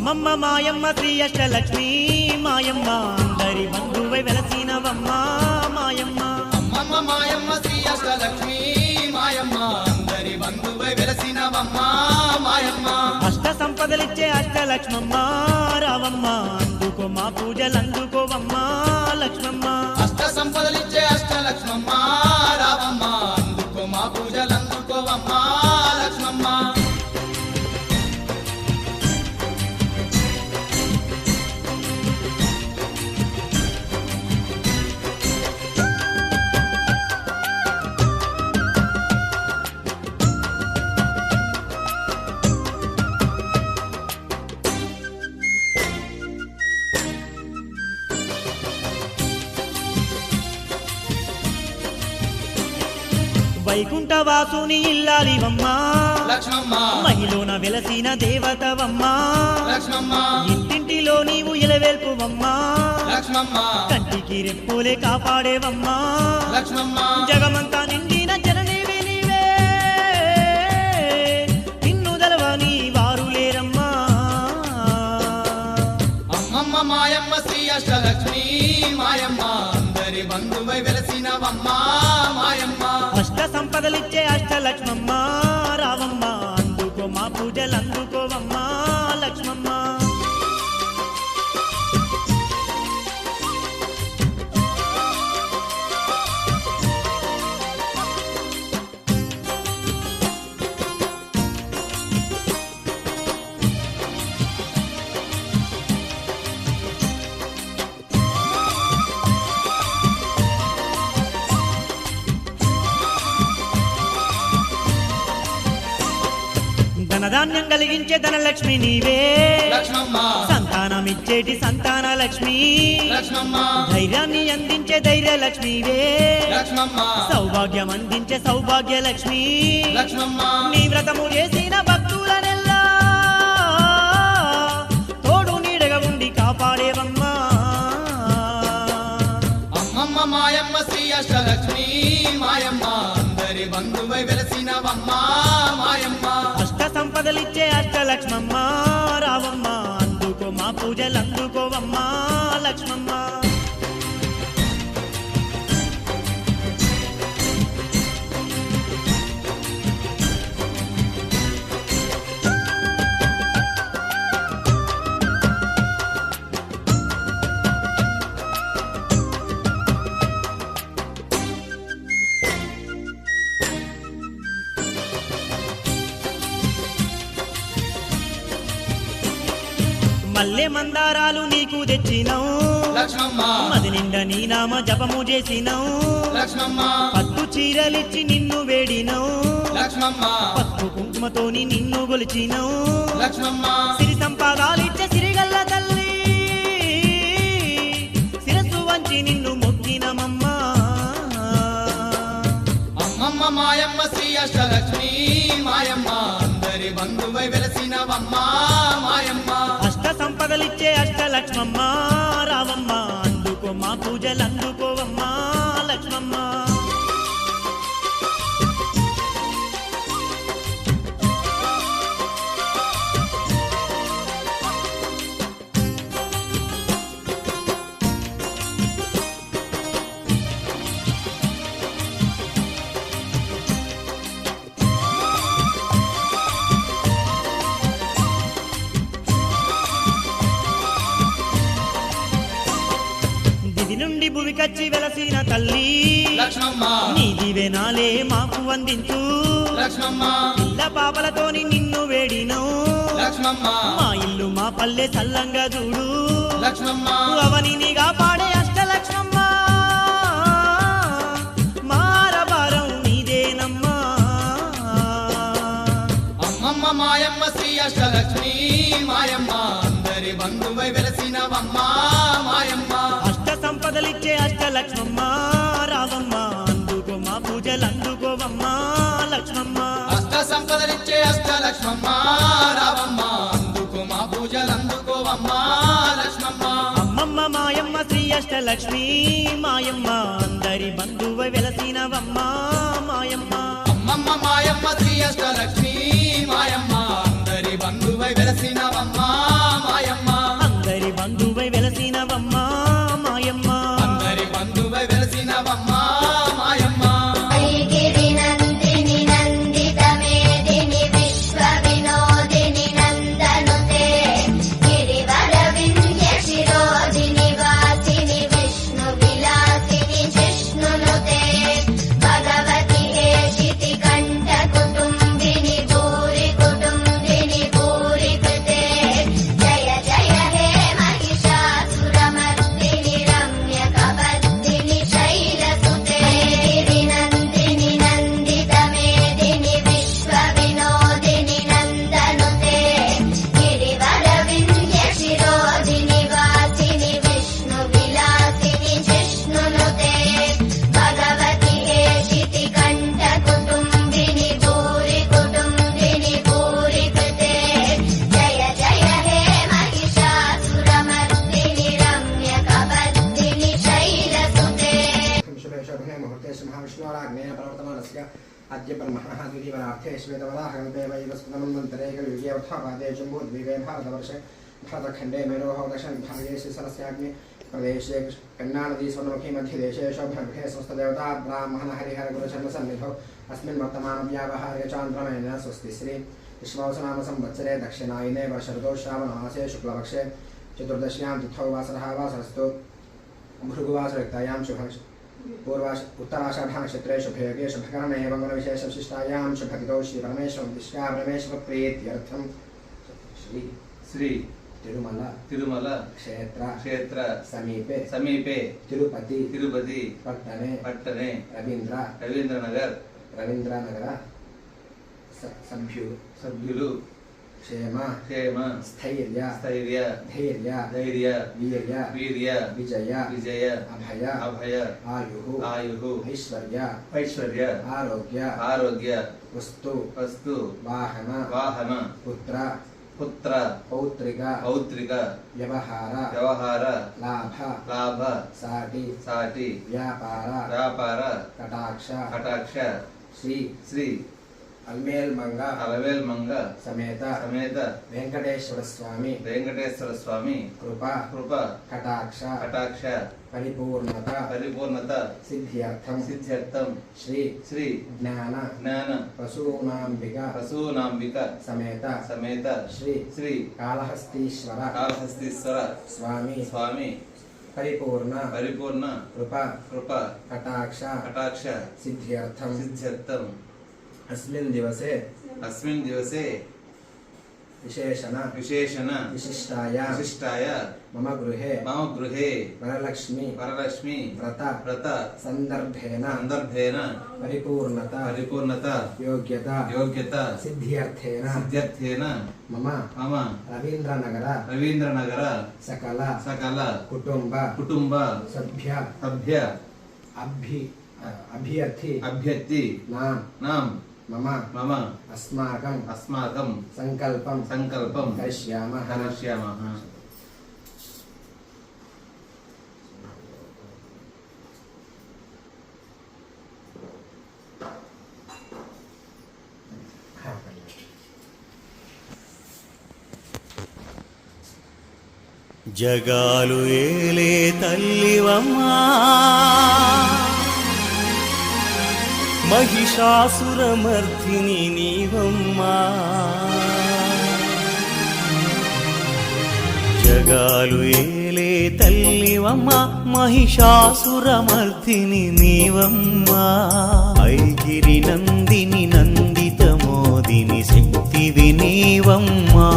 అమ్మమ్మ మాయమ్మ శ్రీ అష్టలక్ష్మి మాయమ్మ అందరి బంధువై వెలసినవమ్మ మాయమ్మ. అమ్మమ్మ మాయమ్మ శ్రీ అష్టలక్ష్మి మాయమ్మ అందరి బంధువై వెలసినవమ్మ మాయమ్మ. అష్ట సంపదలిచ్చే అష్టలక్ష్మమ్మ రావమ్మ అందుకో మా పూజలు అందుకోవమ్మ లక్ష్మమ్మ. అష్ట సంపదలిచ్చే అష్టలక్ష్మమ్మ రావమ్మ. వాసుని ఇల్లాలివమ్మ లక్ష్మమ్మ. మహిళన వెలసిన దేవతవమ్మ. లక్ష్మమ్మ. ఇంటింటిలో నీవు ఇలవేల్పువమ్మ. కంటికి రెప్పులే కాపాడేవమ్మా. జగమంతా నిండిన జననీవి నీవే. నిన్ను దలవని వారు లేరమ్మా. అమ్మమ్మ మాయమ్మ శ్రీ అష్టలక్ష్మి మాయమ్మ అందరి బంధువై పూజలిచ్చే అష్టలక్ష్మమ్మ రావమ్మ అందుకో మా పూజలు అందుకోవమ్మా కలిగించే ధనలక్ష్మి నీవే. లక్ష్మమ్మ. సంతానం ఇచ్చేటి సంతాన లక్ష్మి. ధైర్యాన్ని అందించే ధైర్య లక్ష్మివే. లక్ష్మమ్మ. సౌభాగ్యం అందించే సౌభాగ్య లక్ష్మి. లక్ష్మమ్మ. నీ వ్రతము చేసిన భక్తులనెల్లా. తోడు నీడగా ఉండి కాపాడేవమ్మా. అమ్మమ్మ మాయమ్మ శ్రీ అష్టలక్ష్మి. మాయమ్మ అందరి బంధువై వెలసినవమ్మ. పగలిచ్చే అక్క అష్టలక్ష్మమ్మ రావమ్మ అందుకో మా పూజలు అందుకోవమ్మా లక్ష్మమ్మ. మల్లె మందారాలు నీకు తెచ్చినాం లక్ష్మమ్మ. మది నిండా నీ నామ జపము చేసినాం లక్ష్మమ్మ. పట్టు చీరలిచ్చి నిన్ను వేడినాం లక్ష్మమ్మ. పసుపు కుంకుమతోని నిన్ను గొలిచినాం లక్ష్మమ్మ. సిరి సంపాదాలిచ్చే సిరిగల్ల తల్లి. శిరస్సు వంచి నిన్ను మొక్కినమమ్మా. అమ్మమ్మ మాయమ్మ శ్రీ అష్టలక్ష్మి మాయమ్మ. అందరి బంధువై వెలసినవమ్మ మాయమ్మ. పగలిచ్చే అష్టలక్ష్మమ్మ రావమ్మ అందుకో మా పూజలు అందుకోవమ్మా లక్ష్మమ్మ. భువికచ్చి వెలసిన తల్లి. నీ దివెనాలే మాకు అందించు. పిల్ల పాపలతోని నిన్ను వేడినో. లక్ష్మమ్మ. మా ఇల్లు మా పల్లె చల్లంగా చూడు. లక్ష్మమ్మ. అవనిని కాపాడే అష్టలక్ష్మమ్మ మారబారం నీదేనమ్మా. అమ్మమ్మ మాయమ్మ శ్రీ అష్టలక్ష్మి మాయమ్మ. అందరి బంధువై వెలసినవమ్మ మాయమ్మ. సంపదలిచ్చే అష్టలక్ష్మమ్మ రావమ్మ అందుకో మా పూజలు అందుకోవమ్మా లక్ష్మమ్మ. అష్ట సంపదలిచ్చే అష్టలక్ష్మమ్మ రావమ్మ అందుకో మా పూజలు అందుకోవమ్మ లక్ష్మమ్మ. అమ్మమ్మ మాయమ్మ శ్రీ అష్టలక్ష్మి మాయమ్మ అందరి బంధువ వెలసినవమ్మ మాయమ్మ. అమ్మమ్మ మాయమ్మ శ్రీ అష్టలక్ష్మి మాయమ్మ అందరి బంధువై వెలసినవమ్మ మాయమ్మ. महाः వెలసినవమ్మ कलियुगेऽवथापादे जम्बूद्वीपे भारतवर्षे भारतखण्डे मेरोः दक्षिणविभागे श्रीसरस्याग्नि प्रदेशे कन्नानदी स्वर्णमुखी मध्यदेशे शोभनगृहे स्वस्थदेवता ब्राह्मण हरिहरगुरुचरणसन्निधौ अस्मिन् वर्तमानव्यावहार्य चान्द्रमेन स्वस्ति श्री विश्वासनाम संवत्सरे दक्षिणायने वर्षऋतौ श्रावणमासे शुक्लपक्षे चतुर्दश्यां तिथौ वासरः वासरस्तु भृगुवासयुक्तायां शुभ पूर्वाश उत्तराषाढनक्षत्रे शुभयोगे शुभकरणे एवं गुणविशेषविशिष्टायां शुभतिथौ श्रीपरमेश्वरदिष्टा परमेश्वरप्रीत्यर्थं श्री శ్రీ శ్రీ తిరుమల తిరుమల క్షేత్ర క్షేత్ర సమీపే సమీపే తిరుపతి తిరుపతి పట్టణే పట్టణే రవీంద్ర రవీంద్రనగర్ రవీంద్రనగర సభ్యు సభ్యులు క్షేమ క్షేమ స్థైర్య స్థైర్య ధైర్య ధైర్య వీర్య వీర్య విజయ విజయ అభయ అభయ ఆయు ఆయు ఐశ్వర్య ఐశ్వర్య ఆరోగ్య ఆరోగ్య వస్తు వస్తు వాహన వాహన పుత్ర पुत्र पौत्रिक पौत्रिक व्यवहार व्यवहार लाभ लाभ साटी साटी व्यापार व्यापार कटाक्ष कटाक्ष श्री श्री। అల్మేల్మంగ అలవేల్మంగ సమేత సమేత వెంకటేశ్వర స్వామి వెంకటేశ్వర స్వామి కృప కృప కటాక్ష కటాక్ష పరిపూర్ణత పరిపూర్ణత సిద్ధ్యర్థం సిద్ధ్యర్థం శ్రీ శ్రీ జ్ఞాన జ్ఞాన పశూనాంబిక పశూనాంబిక సమేత సమేత శ్రీ శ్రీ కాళహస్తీశ్వర కాళహస్తీశ్వర స్వామి స్వామి పరిపూర్ణ పరిపూర్ణ కృప కృప కటాక్ష కటాక్ష సిద్ధ్యర్థం సిద్ధ్యర్థం अस्मिन् दिवसे अस्मिन् दिवसे विशेषण विशेषण विशिष्टाय विशिष्टाय मम गृहे मम गृहे वरलक्ष्मी वरलक्ष्मी व्रत व्रत सन्दर्भेन सन्दर्भेन परिपूर्णता परिपूर्णता योग्यता योग्यता सिद्ध्यर्थेन सिद्ध्यर्थेन मम मम रवीन्द्रनगर रवीन्द्रनगर सकल सकल कुटुम्ब कुटुम्ब सभ्य सभ्य अभ्य अभ्यर्थी अभ्यर्थी नाम नाम మమ మమ అస్మాకం అస్మాకం సంకల్పం సంకల్పం కరిష్యామ కరిష్యామ జగాలు ఏలే తల్లివమ్మా. మహిషాసురమర్ధిని నీవమ్మా. జగాలు ఏలే తల్లివమ్మా మహిషాసురమర్ధిని నీవమ్మా. ఐగిరి నందిని నందిత మోదిని శక్తి వినీవమ్మా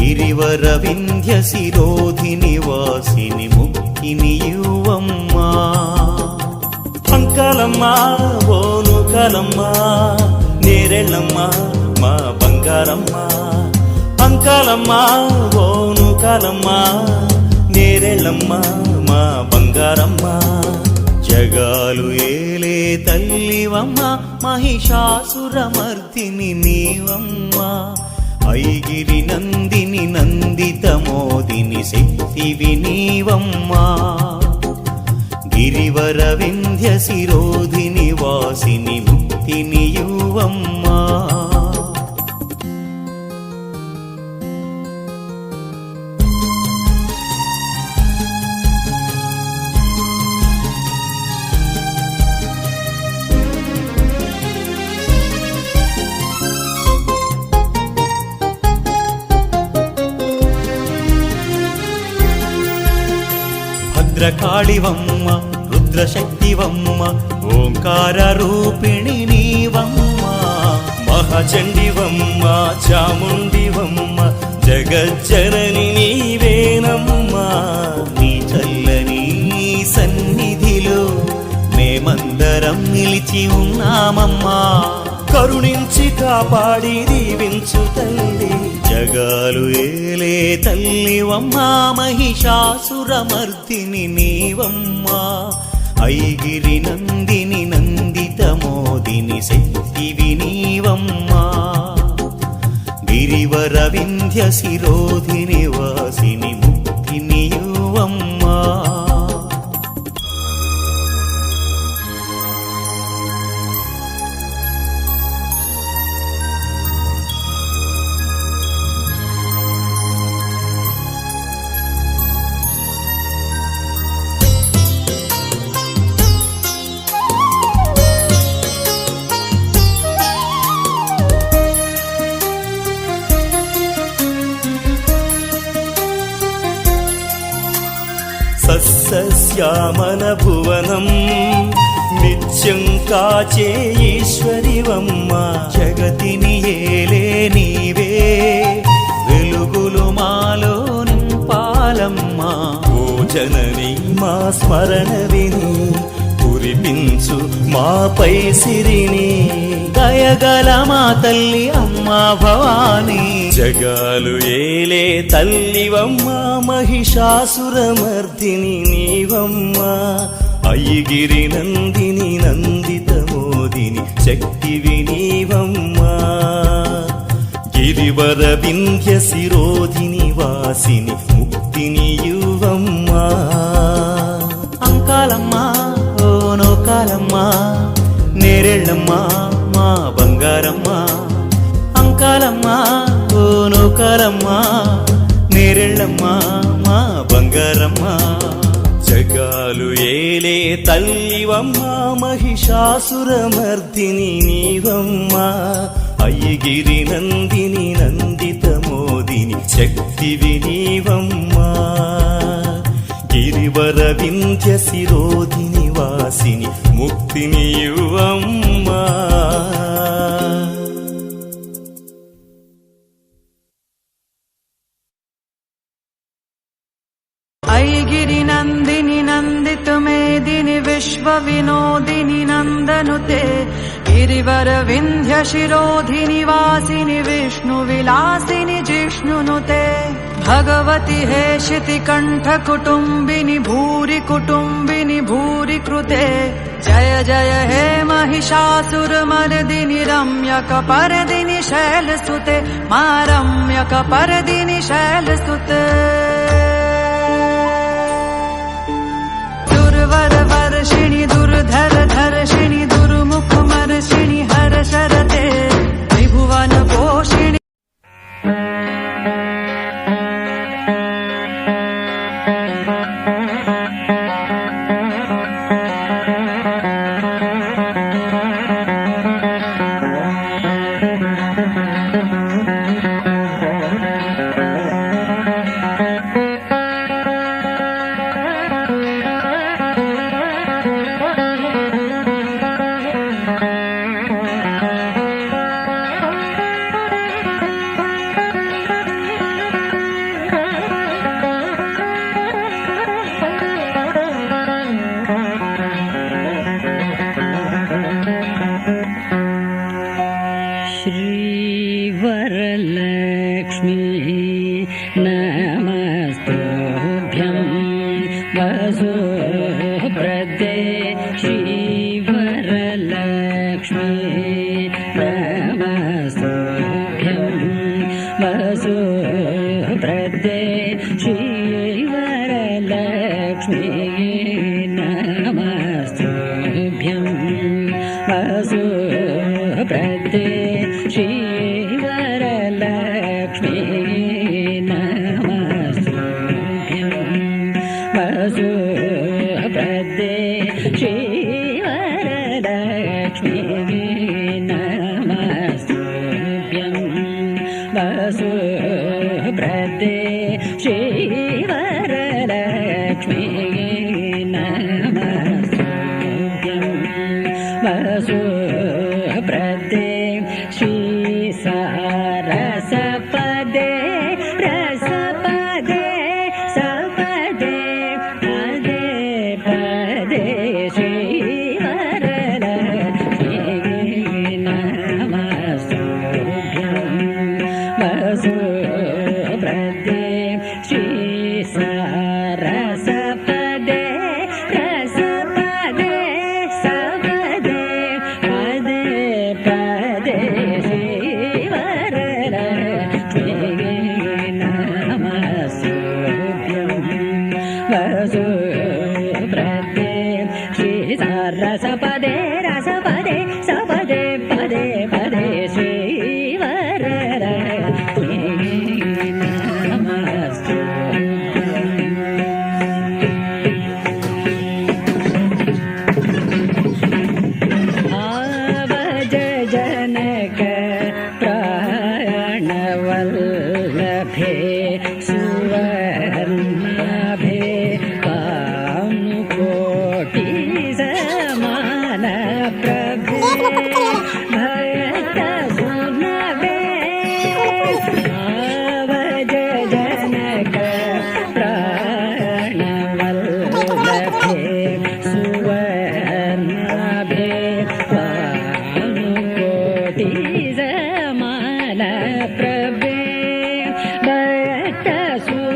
గిరివర వింధ్య శిరోధిని వాసిని ముక్కిని యువమ్మా. కలమ్మా ఓను కలమ్మా నేరెళ్ళమ్మా మా బంగారమ్మా. బంగారమ్మ ఓను కలమ్మా నేరెళ్ళమ్మా మా బంగారమ్మా. జగాలు ఏలే తల్లివమ్మ మహిషాసురమర్దిని నీవమ్మ. ఐగిరి నందిని నందిత మోదిని శక్తివి నీవమ్మా. గిరివర వింధ్య శిరోధిని వాసిని ముక్తిని యువమ్మా. భద్రకాళివమ్మ రుద్రశక్తివమ్మ ఓంకార రూపిణి నీవమ్మ మహచండివమ్మ చాముండివమ్మ జగజ్జనని నీవేనమ్మ. నీ చల్లని సన్నిధిలో మేమందరం నిలిచి ఉన్నామమ్మా. కరుణించి కాపాడి దీవించు తల్లి జగాలు ఏలే తల్లివమ్మా మహిషాసురమర్దిని నీవమ్మా. ఐగిరి నందిని నందిత మోదిని శక్తివి నీవమ్మా. గిరివర వింధ్య శిరోధిని వాసిని ముక్తిని యువమ్మ. శ్యామల భువనం. నిత్యం కాచే ఈశ్వరివమ్మ. జగతిని ఏలే నీవే. వెలుగులు మాలో నింపాలమ్మా. ఓ జనని మా స్మరణ విని కురిపించు మాపై సిరిని దయగల మా తల్లి అమ్మా భవానీ. జగాలు ఏలే తల్లివమ్మా మహిషాసురమర్దిని నీవమ్మా. అయ్యిగిరి నందిని నందిత మోదిని శక్తివి నీవమ్మా గిరివర వింధ్య శిరోధిని వాసిని ముక్తిని యువమ్మా నేరెళ్ళమ్మా మా బంగారమ్మా అంకాలమ్మా ఓ నోకాలమ్మా నేరెళ్ళమ్మా మా బంగారమ్మా. జగాలు ఏలే తల్లివమ్మా మహిషాసురమర్దిని నీవమ్మా. అయ్యగిరి నందిని నందిత మోదిని శక్తివి నీవమ్మా. గిరివర వింధ్య శిరోధిని వాసిని ముక్తిని యువమ్మా ऐगिरि नन्दिनि नन्दित मेदिनि विश्व विनोदिनि नन्दनुते गिरिवर विन्ध्य शिरोधिनि वासिनि विष्णु विलासिनि जिष्णुनुते भगवति हे शितिकण्ठ भूरि कुटुम्बिनि भूरि कृते जय जय हे महिषासुरमर्दिनि रम्यकपर्दिनि शैलसुते मा रम्यकपर्दिनि शैलसुते दुर्वर वसुप्रदे श्रीवरलक्ष्मी श्रीवरलक्ष्मी नमस्तुभ्यं वसुप्रदे Jesus.